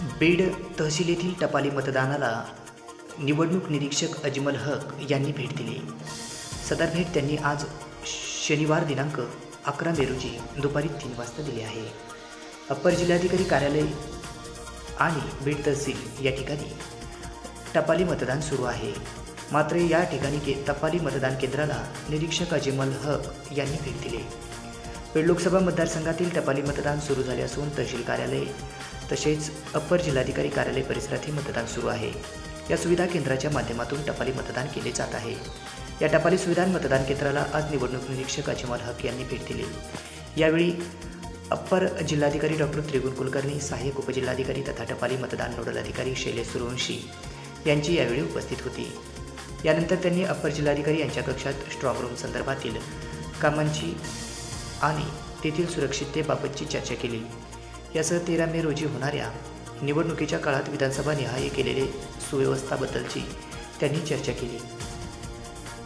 बीड तहसील येथील टपाली मतदानाला निवडणूक निरीक्षक अजमल हक यांनी भेट दिली. सदर भेट त्यांनी आज शनिवार दिनांक अकरा मे रोजी दुपारी तीन वाजता दिली आहे. अप्पर जिल्हाधिकारी कार्यालय आणि बीड तहसील या ठिकाणी टपाली मतदान सुरू आहे. मात्र या ठिकाणी के टपाली मतदान केंद्राला निरीक्षक अजमल हक यांनी भेट दिली. बीड लोकसभा मतदारसंघातील टपाली मतदान सुरू झाले असून तहसील कार्यालय तसेच अप्पर जिल्हाधिकारी कार्यालय परिसरातही मतदान सुरू आहे. या सुविधा केंद्राच्या माध्यमातून टपाली मतदान केले जात आहे. या टपाली सुविधा मतदान केंद्राला आज निवडणूक निरीक्षक अजमल हक यांनी भेट दिली. यावेळी अप्पर जिल्हाधिकारी डॉक्टर त्रिगुण कुलकर्णी सहाय्यक उपजिल्हाधिकारी तथा टपाली मतदान नोडल अधिकारी शैलेश सुरवंशी यांची यावेळी उपस्थित होती. यानंतर त्यांनी अप्पर जिल्हाधिकारी यांच्या कक्षात स्ट्रॉंग रूम संदर्भातील कामांची आणि तेथील सुरक्षिततेबाबतची चर्चा केली. यासह तेरा मे रोजी होणाऱ्या निवडणुकीच्या काळात विधानसभा निहाय केलेले सुव्यवस्थाबद्दलची त्यांनी चर्चा केली.